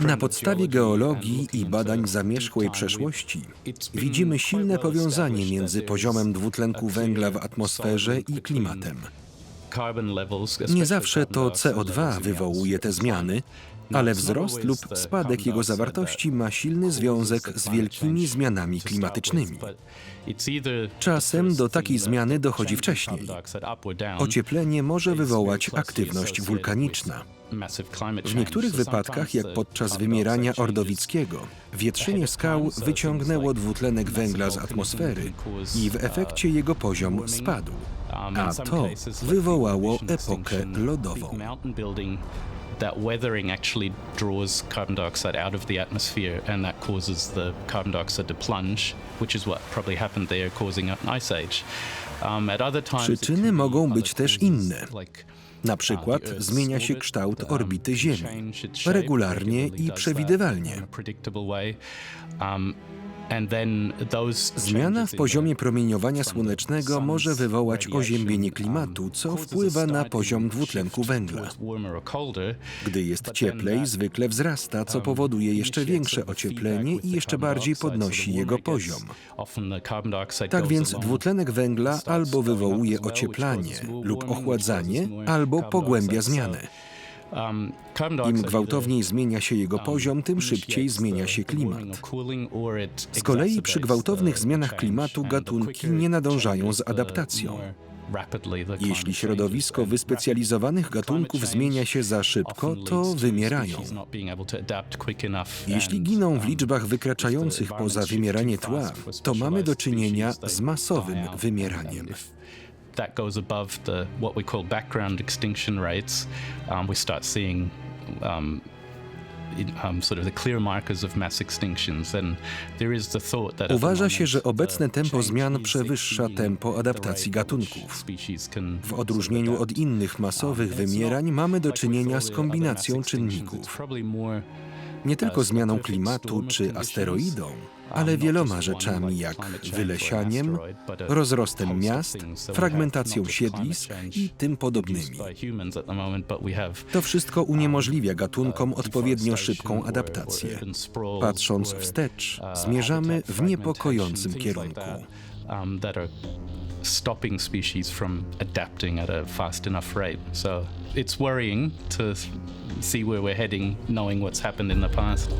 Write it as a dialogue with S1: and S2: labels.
S1: Na podstawie geologii i badań zamierzchłej przeszłości widzimy silne powiązanie między poziomem dwutlenku węgla w atmosferze i klimatem. Nie zawsze to CO2 wywołuje te zmiany, ale wzrost lub spadek jego zawartości ma silny związek z wielkimi zmianami klimatycznymi. Czasem do takiej zmiany dochodzi wcześniej. Ocieplenie może wywołać aktywność wulkaniczna. W niektórych wypadkach, jak podczas wymierania Ordowickiego, wietrzenie skał wyciągnęło dwutlenek węgla z atmosfery i w efekcie jego poziom spadł, a to wywołało epokę lodową.
S2: That weathering actually draws carbon dioxide out of the atmosphere and that causes the carbon dioxide to plunge, which is what probably happened there, causing an ice age. Um, at other times,
S1: Przyczyny mogą być też inne.
S2: like,
S1: Na przykład
S2: uh, Earth's
S1: zmienia się kształt
S2: um,
S1: orbity Ziemi regularnie i przewidywalnie. Zmiana w poziomie promieniowania słonecznego może wywołać oziębienie klimatu, co wpływa na poziom dwutlenku węgla. Gdy jest cieplej, zwykle wzrasta, co
S2: um,
S1: powoduje jeszcze większe ocieplenie i jeszcze bardziej podnosi jego poziom. Tak więc dwutlenek węgla albo wywołuje ocieplanie lub ochładzanie, albo pogłębia
S2: dioxide. Um,
S1: Im gwałtowniej zmienia się jego
S2: um,
S1: poziom, tym szybciej zmienia się klimat. Z kolei przy gwałtownych
S2: the
S1: zmianach klimatu gatunki nie nadążają z adaptacją. Jeśli środowisko wyspecjalizowanych gatunków zmienia się za szybko, to wymierają. Jeśli giną w
S2: um,
S1: liczbach wykraczających poza wymieranie tła, to mamy do czynienia z masowym wymieraniem.
S2: That goes above the what we call background extinction rates, um, we start seeing um, um, sort of the clear markers of mass extinctions. And there is the thought that
S1: Uważa się, że obecne tempo zmian przewyższa tempo adaptacji gatunków. W odróżnieniu od innych masowych
S2: Um,
S1: wymierań mamy do czynienia z kombinacją czynników. Nie tylko zmianą klimatu czy asteroidą,
S2: um,
S1: ale wieloma rzeczami jak wylesianiem, rozrostem miast, fragmentacją siedlisk i tym podobnymi. To wszystko uniemożliwia gatunkom odpowiednio szybką adaptację. Patrząc wstecz,
S2: uh,
S1: zmierzamy w niepokojącym kierunku.
S2: Um, that are stopping species from adapting at a fast enough rate. So it's worrying to see where we're heading, knowing what's happened in the past.